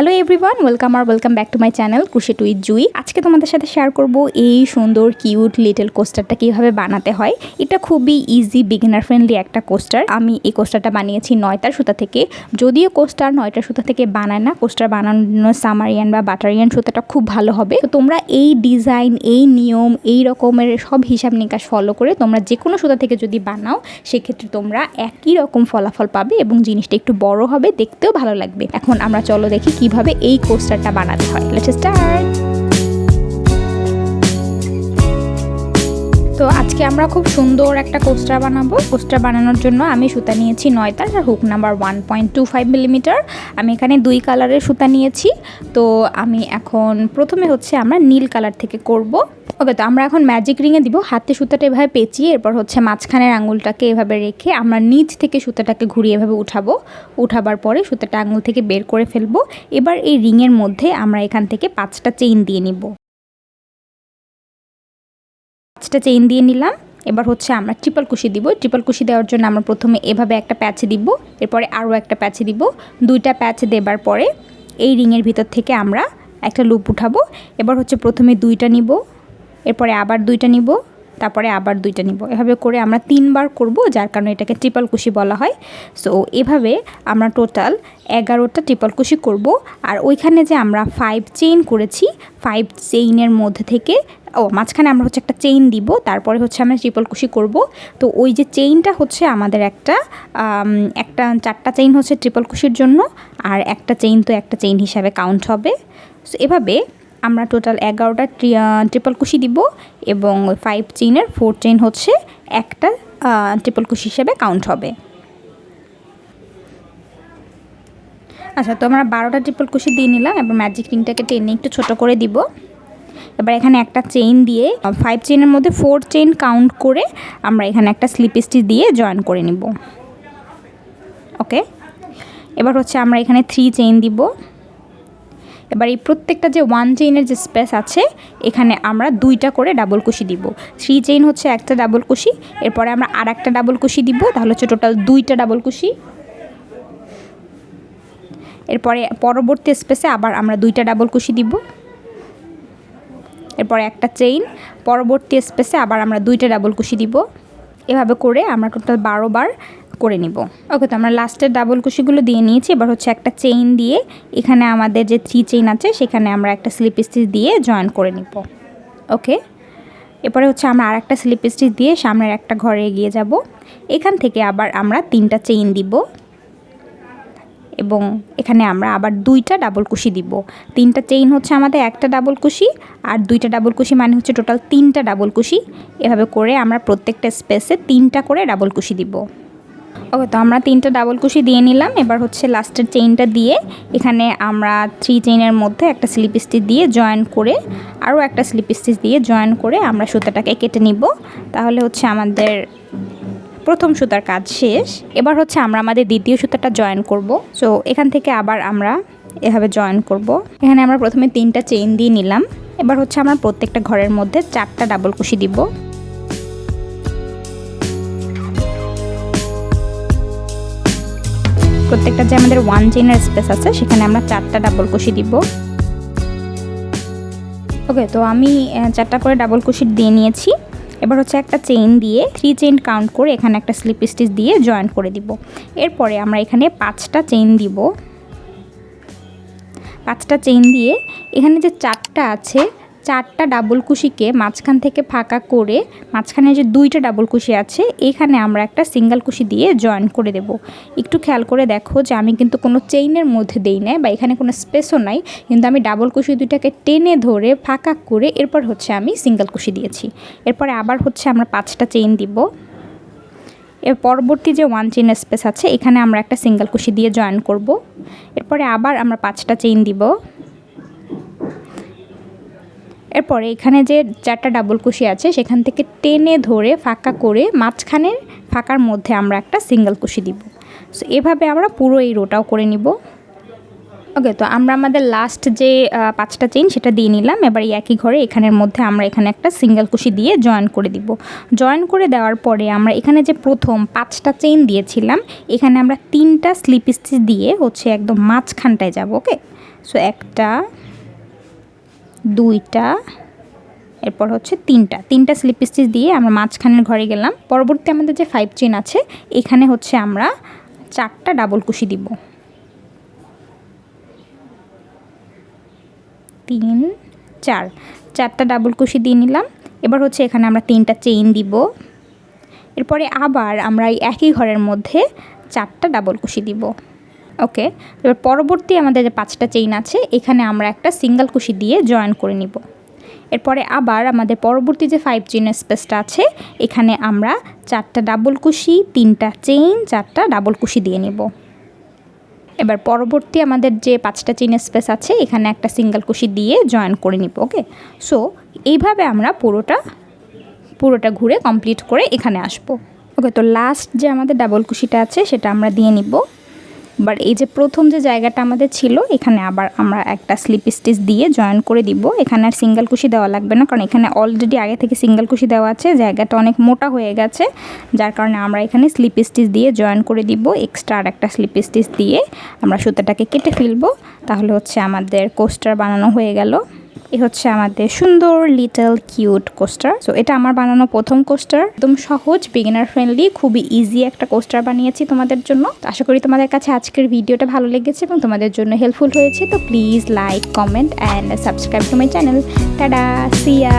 Hello everyone welcome R welcome back to my channel Khushi tweet Jui আজকে তোমাদের সাথে share করব এই সুন্দর কিউট লিটল কোস্টারটা কীভাবে বানাতে হয়। এটা খুবই ইজি বিগিনার ফ্রেন্ডলি একটা কোস্টার আমি এই কোস্টারটা বানিয়েছি নয়টার সুতা থেকে। যদিও কোস্টার নয়টার সুতা থেকে বানায় না কোস্টার বানানো সামারিয়ান বা বাটারিয়ান সুতাটা খুব ভালো হবে। তো তোমরা এই ডিজাইন এই নিয়ম, এই রকমের সব হিসাব নিকাশ ফলো করে তোমরা যে কোনো সুতা থেকে যদি বানাও, সেক্ষেত্রে তোমরা একই রকম ফলাফল পাবে এবং জিনিসটা একটু বড় হবে, দেখতেও ভালো লাগবে। এখন আমরা চলো দেখি কীভাবে এই কোস্টারটা বানাতে হয়। লেটস স্টার্ট তো আজকে আমরা খুব সুন্দর একটা কোস্টার বানাবো। কোস্টার বানানোর জন্য আমি সুতা নিয়েছি নয়তার আর hook number one point two five millimetre আমি এখানে দুই কালারের সুতা নিয়েছি। তো আমি এখন প্রথমে হচ্ছে আমরা নীল কালার থেকে করব। ওকে তো আমরা এখন ম্যাজিক রিংয়ে দিব। হাতে সুতাটা এভাবে পেঁচিয়ে এরপর হচ্ছে মাঝখানের আঙুলটাকে এভাবে রেখে আমরা নিচ থেকে সুতাটাকে ঘুরিয়ে এভাবে উঠাবো। উঠাবার পরে সুতাটা আঙুল থেকে বের করে ফেলব। এবার এই রিংয়ের মধ্যে আমরা এখান থেকে পাঁচটা চেইন দিয়ে নিব। পাঁচটা চেইন দিয়ে নিলাম। এবার হচ্ছে আমরা ট্রিপল কুশি দিব। ট্রিপল কুশি দেওয়ার জন্য আমরা প্রথমে এভাবে একটা প্যাচ দিব। এরপরে আরও একটা প্যাচ দিব। দুইটা প্যাচ দেবার পরে এই রিংয়ের ভিতর থেকে আমরা একটা লুপ উঠাবো। এবার হচ্ছে প্রথমে দুইটা নিব। এরপরে আবার দুইটা নিব। তারপরে আবার দুইটা নিব। এভাবে করে আমরা তিনবার করব, যার কারণে এটাকে ট্রিপল কুশি বলা হয়। সো এভাবে আমরা টোটাল এগারোটা ট্রিপল কুশি করব। আর ওইখানে যে আমরা ফাইভ চেইন করেছি ফাইভ চেইনের মধ্যে থেকে ও, মাঝখানে আমরা হচ্ছে একটা চেইন দিব, তারপরে হচ্ছে আমরা ট্রিপল কুশি করব। তো ওই যে চেইনটা হচ্ছে আমাদের একটা একটা চারটা চেইন হচ্ছে ট্রিপল কুশির জন্য, আর একটা চেইন তো একটা চেইন হিসাবে কাউন্ট হবে। সো এভাবে আমরা টোটাল এগারোটা ট্রিপল কুশি দিব এবং ফাইভ চেইনের ফোর চেইন হচ্ছে একটা ট্রিপল কুশি হিসেবে কাউন্ট হবে। আচ্ছা তো আমরা বারোটা ট্রিপল কুশি দিয়ে নিলাম, এবার ম্যাজিক রিংটাকে টেনে একটু ছোট করে দিব। এবার এখানে একটা চেইন দিয়ে ফাইভ চেইনের মধ্যে ফোর চেইন কাউন্ট করে আমরা এখানে একটা স্লিপ স্টিচ দিয়ে জয়েন করে নিব। ওকে এবার হচ্ছে আমরা এখানে থ্রি চেইন দিব। এবার এই প্রত্যেকটা যে ওয়ান চেইনের যে স্পেস আছে, এখানে আমরা দুইটা করে ডাবল কুশি দিব। থ্রি চেইন হচ্ছে একটা ডাবল কুশি, এরপরে আমরা আর একটা ডাবল কুশি দিব, তাহলে হচ্ছে টোটাল দুইটা ডাবল কুশি। এরপরে পরবর্তী স্পেসে আবার আমরা দুইটা ডাবল কুশি দিব। এরপরে একটা চেইন পরবর্তী স্পেসে আবার আমরা দুইটা ডাবল কুশি দিব। এভাবে করে আমরা টোটাল বারো বার করে নিব। ওকে তো আমরা লাস্টের ডাবল কুশিগুলো দিয়ে নিয়েছি। এবার হচ্ছে একটা চেইন দিয়ে এখানে আমাদের যে থ্রি চেইন আছে, সেখানে আমরা একটা স্লিপ স্টিচ দিয়ে জয়েন করে নিব। ওকে এরপরে হচ্ছে আমরা আর একটা স্লিপ স্টিচ দিয়ে সামনের একটা ঘরে এগিয়ে যাব। এখান থেকে আবার আমরা তিনটা চেইন দিব। এবং এখানে আমরা আবার দুইটা ডাবল কুশি দিব। তিনটা চেইন হচ্ছে আমাদের একটা ডাবল কুশি আর দুইটা ডাবল কুশি মানে হচ্ছে টোটাল তিনটা ডাবল কুশি। এভাবে করে আমরা প্রত্যেকটা স্পেসে তিনটা করে ডাবল কুশি দিব। ওকে তো আমরা তিনটা ডাবল কুশি দিয়ে নিলাম। এবার হচ্ছে লাস্টের চেইনটা দিয়ে এখানে আমরা থ্রি চেইনের মধ্যে একটা স্লিপ স্টিচ দিয়ে জয়েন করে আরও একটা স্লিপ স্টিচ দিয়ে জয়েন করে আমরা সুতাটাকে কেটে নিব। তাহলে হচ্ছে আমাদের প্রথম সুতার কাজ শেষ। এবার হচ্ছে আমরা আমাদের দ্বিতীয় সুতাটা জয়েন করব। সো এখান থেকে আবার আমরা এভাবে জয়েন করব। এখানে আমরা প্রথমে তিনটা চেইন দিয়ে নিলাম। এবার হচ্ছে আমরা প্রত্যেকটা ঘরের মধ্যে চারটা ডাবল কুশি দিব। প্রত্যেকটা যে আমাদের ওয়ান চেইনের স্পেস আছে, সেখানে আমরা চারটা ডাবল কুশি দিব। ওকে তো আমি চারটা করে ডাবল কুশি দিয়ে নিয়েছি। এবার হচ্ছে একটা চেইন দিয়ে থ্রি চেইন কাউন্ট করে এখানে একটা স্লিপ স্টিচ দিয়ে জয়েন করে দিব। এরপরে আমরা এখানে পাঁচটা চেইন দিব। পাঁচটা চেইন দিয়ে এখানে যে চারটা আছে চারটা ডাবল কুশিকে মাঝখান থেকে ফাঁকা করে মাঝখানে যে দুইটা ডাবল কুশি আছে, এখানে আমরা একটা সিঙ্গেল কুশি দিয়ে জয়েন করে দেব। একটু খেয়াল করে দেখো যে আমি কিন্তু কোনো চেইনের মধ্যে দেই নাই বা এখানে কোনো স্পেসও নাই, কিন্তু আমি ডাবল কুশি দুইটাকে টেনে ধরে ফাঁকা করে এরপর হচ্ছে আমি সিঙ্গেল কুশি দিয়েছি। এরপরে আবার হচ্ছে আমরা পাঁচটা চেইন দিব। এর পরবর্তী যে ওয়ান চেইন স্পেস আছে, এখানে আমরা একটা সিঙ্গেল কুশি দিয়ে জয়েন করব। এরপরে আবার আমরা পাঁচটা চেইন দিব। এরপরে এখানে যে চারটা ডাবল কুশি আছে, সেখান থেকে টেনে ধরে ফাঁকা করে মাঝখানের ফাঁকার মধ্যে আমরা একটা সিঙ্গেল কুশি দিব। সো এভাবে আমরা পুরো এই রোটাও করে নিব। ওকে তো আমরা আমাদের লাস্ট যে পাঁচটা চেইন সেটা দিয়ে নিলাম। এবার একই ঘরে এখানের মধ্যে আমরা এখানে একটা সিঙ্গেল কুশি দিয়ে জয়েন করে দিব। জয়েন করে দেওয়ার পরে আমরা এখানে যে প্রথম পাঁচটা চেইন দিয়েছিলাম, এখানে আমরা তিনটা স্লিপ স্টিচ দিয়ে হচ্ছে একদম মাঝখানটায় যাব ওকে সো একটা দুইটা, এরপর হচ্ছে তিনটা। তিনটা স্লিপ স্টিচ দিয়ে আমরা মাঝখানের ঘরে গেলাম। পরবর্তী আমাদের যে ফাইভ চেন আছে, এখানে হচ্ছে আমরা চারটা ডাবল কুশি দিব। তিন, চার। চারটা ডাবল কুশি দিয়ে নিলাম। এবার হচ্ছে এখানে আমরা তিনটা চেইন দিব। এরপরে আবার আমরা এই একই ঘরের মধ্যে চারটা ডাবল কুশি দিব। ওকে এবার পরবর্তী আমাদের যে পাঁচটা চেইন আছে, এখানে আমরা একটা সিঙ্গেল কুশি দিয়ে জয়েন করে নিব। এরপরে আবার আমাদের পরবর্তী যে ফাইভ চেইনের স্পেসটা আছে, এখানে আমরা চারটা ডাবল কুশি, তিনটা চেইন চারটা ডাবল কুশি দিয়ে নিব। এবার পরবর্তী আমাদের যে পাঁচটা চেইনের স্পেস আছে, এখানে একটা সিঙ্গেল কুশি দিয়ে জয়েন করে নিব ওকে সো এইভাবে আমরা পুরোটা পুরোটা ঘুরে কমপ্লিট করে এখানে আসব। ওকে তো লাস্ট যে আমাদের ডাবল কুশিটা আছে, সেটা আমরা দিয়ে নিব। বাট এই যে প্রথম যে জায়গাটা আমাদের ছিল, এখানে আবার আমরা একটা স্লিপ স্টিচ দিয়ে জয়েন করে দিব। এখানে আর সিঙ্গেল কুশি দেওয়া লাগবে না, কারণ এখানে অলরেডি আগে থেকে সিঙ্গেল কুশি দেওয়া আছে। জায়গাটা অনেক মোটা হয়ে গেছে, যার কারণে আমরা এখানে স্লিপ স্টিচ দিয়ে জয়েন করে দিব। এক্সট্রা আর একটা স্লিপ স্টিচ দিয়ে আমরা সুতাটাকে কেটে ফেলব। তাহলে হচ্ছে আমাদের কোস্টার বানানো হয়ে গেল। এ হচ্ছে আমাদের সুন্দর লিটল কিউট কোস্টার সো এটা আমার বানানো প্রথম কোস্টার একদম সহজ বিগিনার ফ্রেন্ডলি খুবই ইজি একটা কোস্টার বানিয়েছি তোমাদের জন্য। আশা করি তোমাদের কাছে আজকের ভিডিওটা ভালো লেগেছে এবং তোমাদের জন্য হেল্পফুল হয়েছে। তো please like comment and subscribe to my channel tada see ya